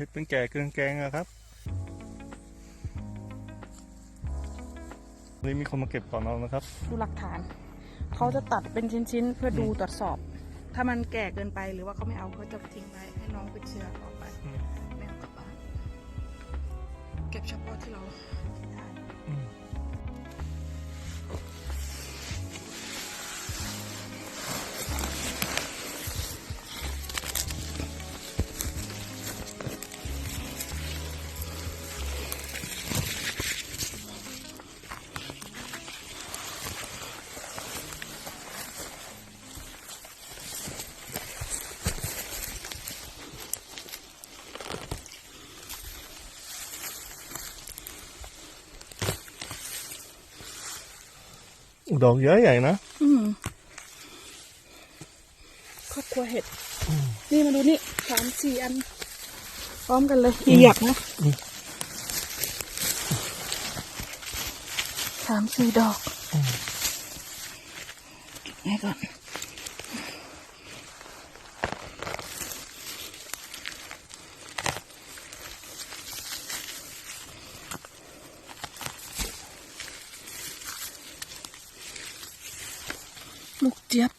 ห็ดเป็นแก่เกินแกงอะครับวันนี้มีคนมาเก็บก่อนเรานะครับ ดูหลักฐาน เขาจะตัดเป็นชิ้นๆ เพื่อดูตรวจสอบ ถ้ามันแก่เกินไปหรือว่าเขาไม่เอาเขาจะทิ้งไว้ให้น้องเป็นเชื้อต่อไปอืมไม่เอากลับบ้านเก็บเฉพาะที่เรากินได้ ดอกเยอะใหญ่นะอืมครอบครัวเห็ด นี่มาดูนี่สามสี่อัน พร้อมกันเลยอีหยักนะสามสี่ดอกเก็บไว้ก่อน เจี๊ยบ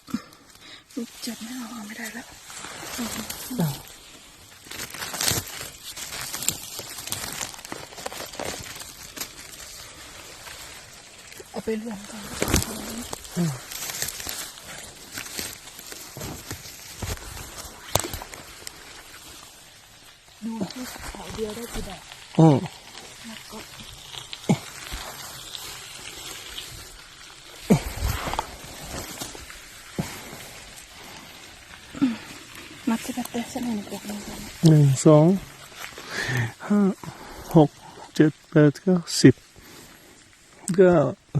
ลูกเจี๊ยบไม่เอาเอาไม่ได้แล้วเอาไปรวมกันดูที่ขอเดียวได้กี่ดอกอืม แล้วก็ มัดที่แบบเตะเส้นหนึ่งหนึ่งสองห้าหกเจ็ดแปดเก้าสิบเก้า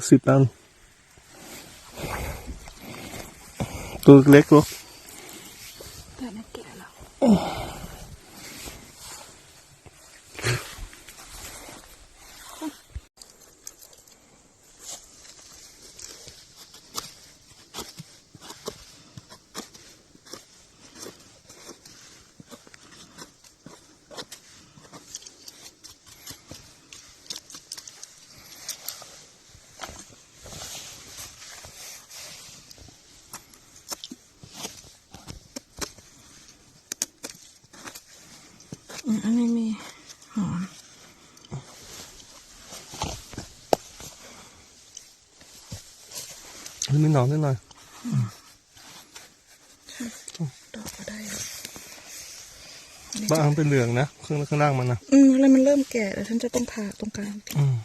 สิบอันตัวเล็กหรอแต่ไม่แก่แล้วอื มีหนอนนิดหน่อยดอกก็ได้แล้วบางอันเป็นเหลืองนะข้างข้างล่างมันนะอืมแล้วมันเริ่มแก่แล้วฉันจะต้องผ่าตรงกลางอืม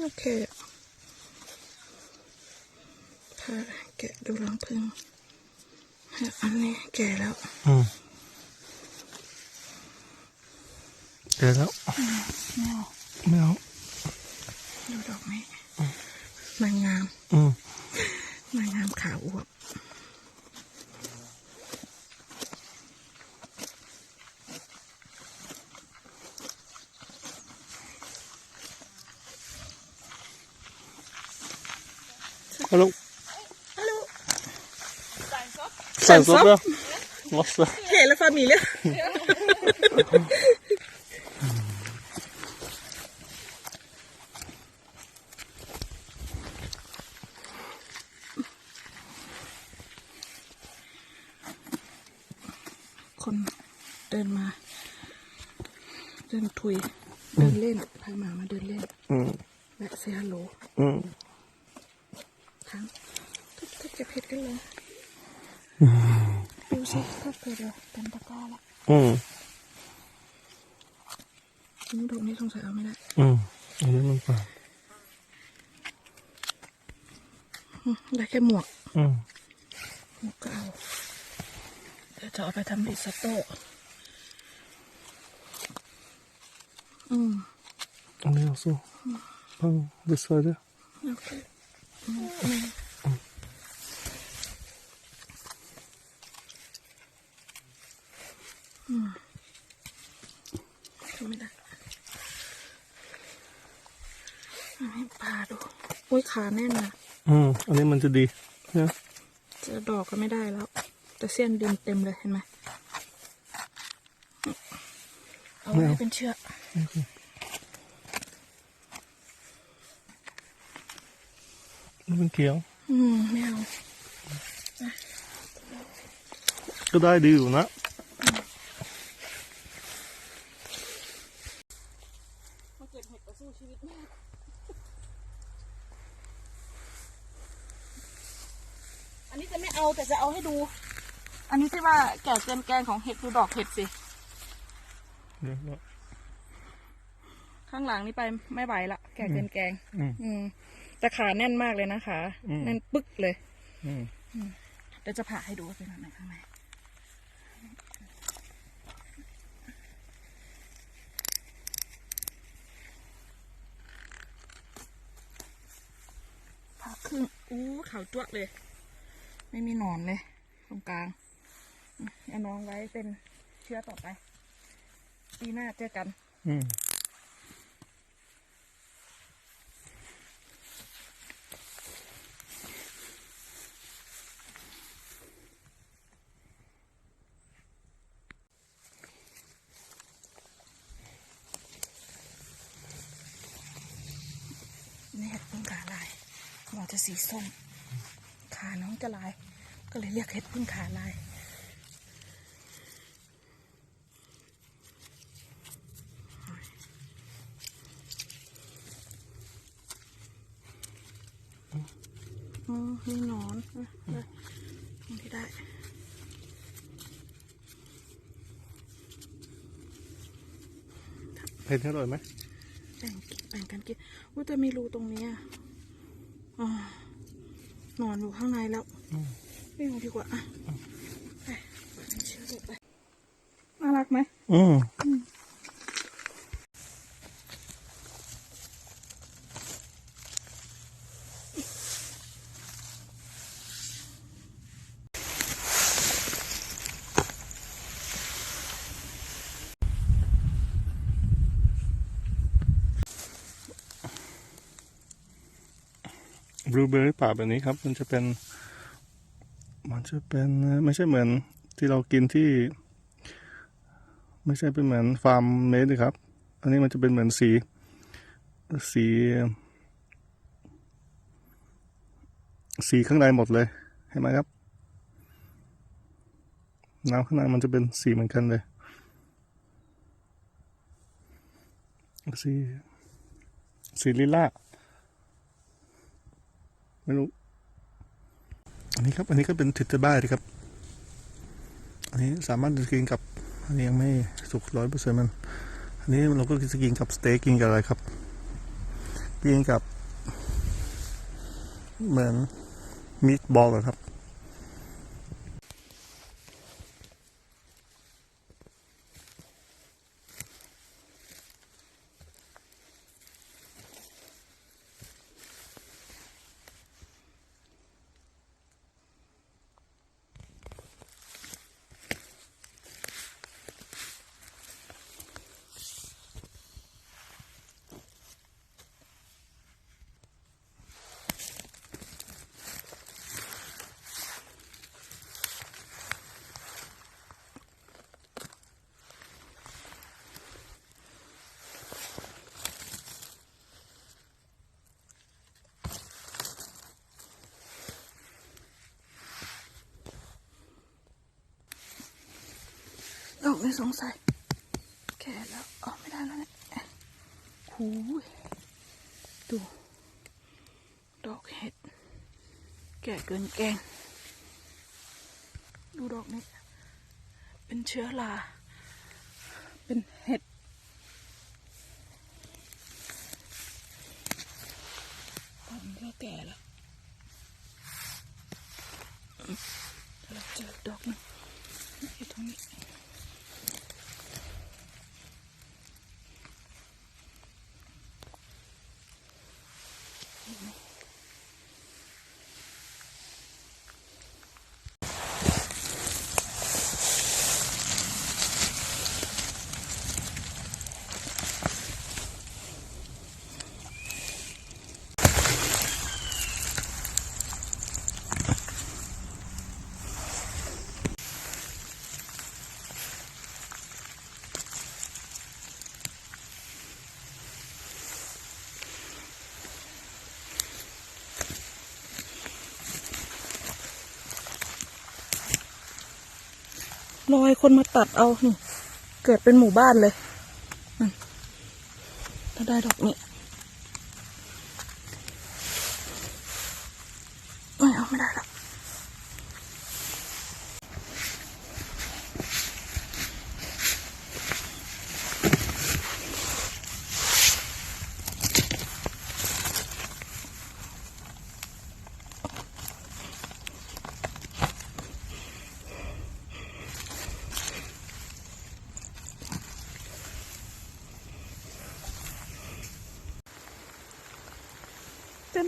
โอเคผ่าแกะดูรังพึ่งอันนี้แก่แล้ว อืมเดี๋ยวแล้วไม่เอาไม่เอา ดูดอกนี้นางงามอืมนางงามขาวอวบฮัลโหลฮัลโหลใส่ซอสแล้วงอสเลย เห็นแล้วฟามีเลย คนเดินมา เดินทุย เดินเล่นพาหมามาเดินเล่นอืมแวะเซียฮัลโหลอืมทั้งทุกทุกเก็บเห็ดกันเลยดูสิถ้าเกิดเราเต็มตะกร้าละอืมน้ำดอกนี้สงสัยเอาไม่ได้ อืมอันนี้มันเปล่าอืมได้แค่หมวก อืมหมวกก็เอาเดี๋ยวจะเอาไปทำริซอตโต้อืม อันนี้เอาสู้พังดิสไซเดอร์โอเคอืมอืมอืมทำไม่ได้เอาให้ปลาดูอุ้ยขาแน่นนะอืม อันนี้มันจะดีนะเจอดอกก็ไม่ได้แล้ว แต่เส้นดินเต็มเลยเห็นไหมเอาไว้ให้เป็นเชือกมันเป็นเขียว อืมไม่เอาก็ได้ดีอยู่นะมาเกิดเหตุต่อสู้ชีวิตมากอันนี้จะไม่เอาแต่จะเอาให้ดู อันนี้ที่ว่าแก่เกินแกงของเห็ดดูดอกเห็ดสิเดี๋ยวนะข้างหลังนี่ไปไม่ไหวละแก่เกินแกง อืม อืมแต่ขาแน่นมากเลยนะคะอืม แน่นปึ๊กเลย อืมเดี๋ยวจะผ่าให้ดูว่าเป็นแบบไหนข้างในผ่าครึ่งอู้ขาวจั่วะเลย ไม่มีหนอนเลย ตรงกลางอืม เอาน้องไว้เป็นเชื้อต่อไป ปีหน้าเจอกัน อืมนี่เห็ดพึ่งขาลายหัวจะสีส้ม ขาน้องจะลาย ก็เลยเรียกเห็ดพึ่งขาลาย อ๋อมีหนอนอะเลยตรงที่ได้เผ็ดอร่อยไหมแบ่งกินแบ่งกันกินว่าจะมีรูตรงเนี้ยอ๋อนอนอยู่ข้างในแล้วไม่เอาดีกว่าอะไปเชื่อไปน่ารักไหมอืม บลูเบอร์รี่ป่าแบบนี้ครับ มันจะเป็น มันจะเป็นไม่ใช่เหมือนที่เรากินที่ ไม่ใช่เป็นเหมือนฟาร์มเมดนะครับ อันนี้มันจะเป็นเหมือนสี สี สีข้างในหมดเลยเห็นไหมครับน้ำข้างในมันจะเป็นสีเหมือนกันเลยสีสีลิล่า ไม่รู้ อันนี้ครับ อันนี้ก็เป็นทิตเตอร์บ้าครับ อันนี้สามารถกินกับ อันนี้ยังไม่สุกร้อยเปอร์เซ็นต์มัน อันนี้เราก็จะกินกับสเต็กกินกับอะไรครับ กินกับ เหมือนมีดบอลเหรอครับ ไม่สงสัย แก่แล้วออกไม่ได้แล้วเนี่ยหูยดู ดอกเห็ด แก่เกินแกง ดูดอกนี้ เป็นเชื้อรา เป็นเห็ดตอนนี้ก็แก่แล้วเราเจอดอกนึงอยู่ตรงนี้ รอยคนมาตัดเอานี่เกิดเป็นหมู่บ้านเลยมันถ้าได้ดอกนี้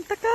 taka.